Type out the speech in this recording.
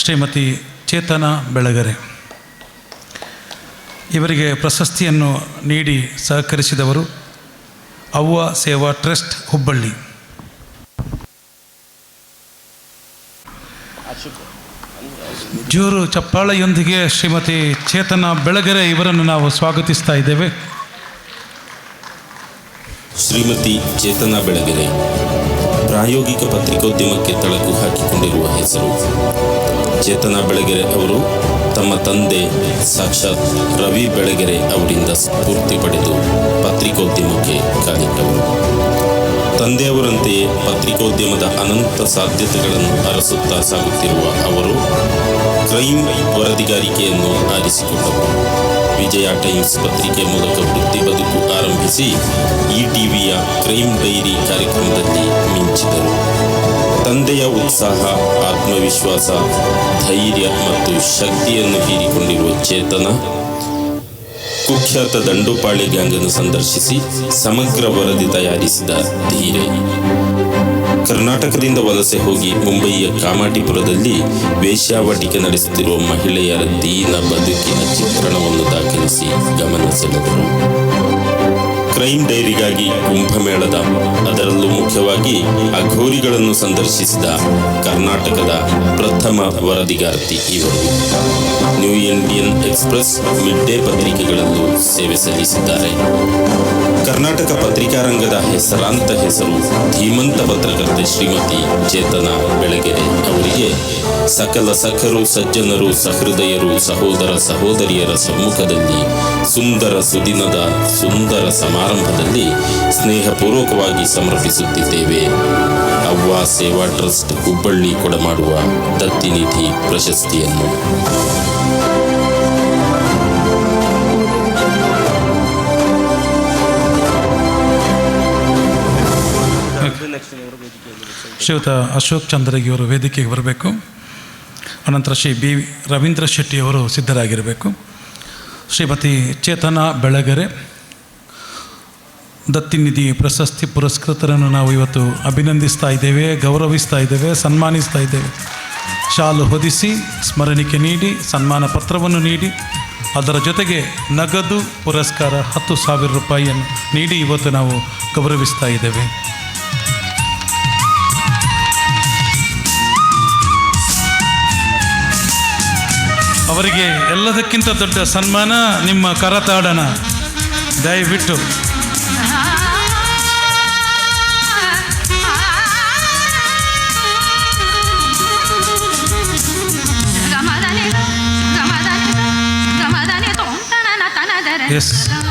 ಶ್ರೀಮತಿ ಚೇತನ ಬೆಳಗರೆ. ಇವರಿಗೆ ಪ್ರಶಸ್ತಿಯನ್ನು ನೀಡಿ ಸಹಕರಿಸಿದವರು ಅವ್ವ ಸೇವಾ ಟ್ರಸ್ಟ್ ಹುಬ್ಬಳ್ಳಿ. ಜೋರು ಚಪ್ಪಾಳೆಯೊಂದಿಗೆ ಶ್ರೀಮತಿ ಚೇತನ ಬೆಳಗೆರೆ ಇವರನ್ನು ನಾವು ಸ್ವಾಗತಿಸ್ತಾ ಇದ್ದೇವೆ. ಶ್ರೀಮತಿ ಚೇತನ ಬೆಳಗೆರೆ, ಪ್ರಾಯೋಗಿಕ ಪತ್ರಿಕೋದ್ಯಮಕ್ಕೆ ತಳಕು ಹಾಕಿಕೊಂಡಿರುವ ಹೆಸರು ಚೇತನಾ ಬೆಳಗೆರೆ ಅವರು ತಮ್ಮ ತಂದೆ ಸಾಕ್ಷಾತ್ ರವಿ ಬೆಳಗೆರೆ ಅವರಿಂದ ಸ್ಫೂರ್ತಿ ಪಡೆದು ಪತ್ರಿಕೋದ್ಯಮಕ್ಕೆ ಕಾಲಿಟ್ಟವರು ತಂದೆಯವರಂತೆಯೇ ಪತ್ರಿಕೋದ್ಯಮದ ಅನಂತ ಸಾಧ್ಯತೆಗಳನ್ನು ಅರಸುತ್ತಾ ಸಾಗುತ್ತಿರುವ ಅವರು ಕ್ರೈಮ್ ವರದಿಗಾರಿಕೆಯನ್ನು ಆರಿಸಿಕೊಂಡರು. ವಿಜಯ ಟೈಮ್ಸ್ ಪತ್ರಿಕೆ ಮೂಲಕ ವೃತ್ತಿ ಬದುಕು ಆರಂಭಿಸಿ ಈ ಟಿವಿಯ ಕ್ರೈಮ್ ಡೈರಿ ಕಾರ್ಯಕ್ರಮದಲ್ಲಿ ಮಿಂಚಿದರು. ತಂದೆಯ ಉತ್ಸಾಹ, ಆತ್ಮವಿಶ್ವಾಸ, ಧೈರ್ಯ ಮತ್ತು ಶಕ್ತಿಯನ್ನು ಹೀರಿಕೊಂಡಿರುವ ಚೇತನ ಕುಖ್ಯಾತ ದಂಡುಪಾಳಿ ಗ್ಯಾಂಗನ್ನು ಸಂದರ್ಶಿಸಿ ಸಮಗ್ರ ವರದಿ ತಯಾರಿಸಿದ ಧೀರೆ. ಕರ್ನಾಟಕದಿಂದ ವಲಸೆ ಹೋಗಿ ಮುಂಬಯಿಯ ಕಾಮಾಟಿಪುರದಲ್ಲಿ ವೇಶ್ಯಾವಾಟಿಕೆ ನಡೆಸುತ್ತಿರುವ ಮಹಿಳೆಯರ ದೀನ ಬದುಕಿನ ಚಿತ್ರಣವನ್ನು ದಾಖಲಿಸಿ ಗಮನ ಸೆಳೆದರು. ಕ್ರೈಮ್ ಡೈರಿಗಾಗಿ ಕುಂಭಮೇಳದ, ಅದರಲ್ಲೂ ಮುಖ್ಯವಾಗಿ ಅಘೋರಿಗಳನ್ನು ಸಂದರ್ಶಿಸಿದ ಕರ್ನಾಟಕದ ಪ್ರಥಮ ವರದಿಗಾರ್ತಿ ಇವರು. New Indian Express Mid Day ಪತ್ರಿಕೆಗಳಲ್ಲೂ ಸೇವೆ ಸಲ್ಲಿಸಿದ್ದಾರೆ. ಕರ್ನಾಟಕ ಪತ್ರಿಕಾರಂಗದ ಹೆಸರಾಂತ ಹೆಸರು ಧೀಮಂತ ಪತ್ರಕರ್ತೆ ಶ್ರೀಮತಿ ಚೇತನ ಬೆಳಗೆರೆ ಅವರಿಗೆ ಸಕಲ ಸಖರು, ಸಜ್ಜನರು, ಸಹೃದಯರು, ಸಹೋದರ ಸಹೋದರಿಯರ ಸಮ್ಮುಖದಲ್ಲಿ ಸುಂದರ ಸುದಿನದ ಸುಂದರ ಸಮಾರಂಭದಲ್ಲಿ ಸ್ನೇಹಪೂರ್ವಕವಾಗಿ ಸಮರ್ಪಿಸುತ್ತಿದ್ದೇವೆ. ಅವ್ವ ಸೇವಾ ಟ್ರಸ್ಟ್ ಹುಬ್ಬಳ್ಳಿ ಕೊಡಮಾಡುವ ದತ್ತಿನಿಧಿ ಪ್ರಶಸ್ತಿಯನ್ನು. ಶ್ರೀಯುತ ಅಶೋಕ್ ಚಂದ್ರಗಿಯವರು ವೇದಿಕೆಗೆ ಬರಬೇಕು. ಅನಂತರ ಶ್ರೀ ಬಿ ರವೀಂದ್ರ ಶೆಟ್ಟಿಯವರು ಸಿದ್ಧರಾಗಿರಬೇಕು. ಶ್ರೀಮತಿ ಚೇತನ ಬೆಳಗೆರೆ. ದತ್ತಿನಿಧಿ ಪ್ರಶಸ್ತಿ ಪುರಸ್ಕೃತರನ್ನು ನಾವು ಇವತ್ತು ಅಭಿನಂದಿಸ್ತಾ ಇದ್ದೇವೆ, ಗೌರವಿಸ್ತಾ ಇದ್ದೇವೆ, ಸನ್ಮಾನಿಸ್ತಾ ಇದ್ದೇವೆ. ಶಾಲು ಹೊದಿಸಿ, ಸ್ಮರಣಿಕೆ ನೀಡಿ, ಸನ್ಮಾನ ಪತ್ರವನ್ನು ನೀಡಿ, ಅದರ ಜೊತೆಗೆ ನಗದು ಪುರಸ್ಕಾರ ಹತ್ತು ಸಾವಿರ ರೂಪಾಯಿಯನ್ನು ನೀಡಿ ಇವತ್ತು ನಾವು ಗೌರವಿಸ್ತಾ ಇದ್ದೇವೆ. ಅವರಿಗೆ ಎಲ್ಲದಕ್ಕಿಂತ ದೊಡ್ಡ ಸನ್ಮಾನ ನಿಮ್ಮ ಕರತಾಡನ. ದಯವಿಟ್ಟು. yes.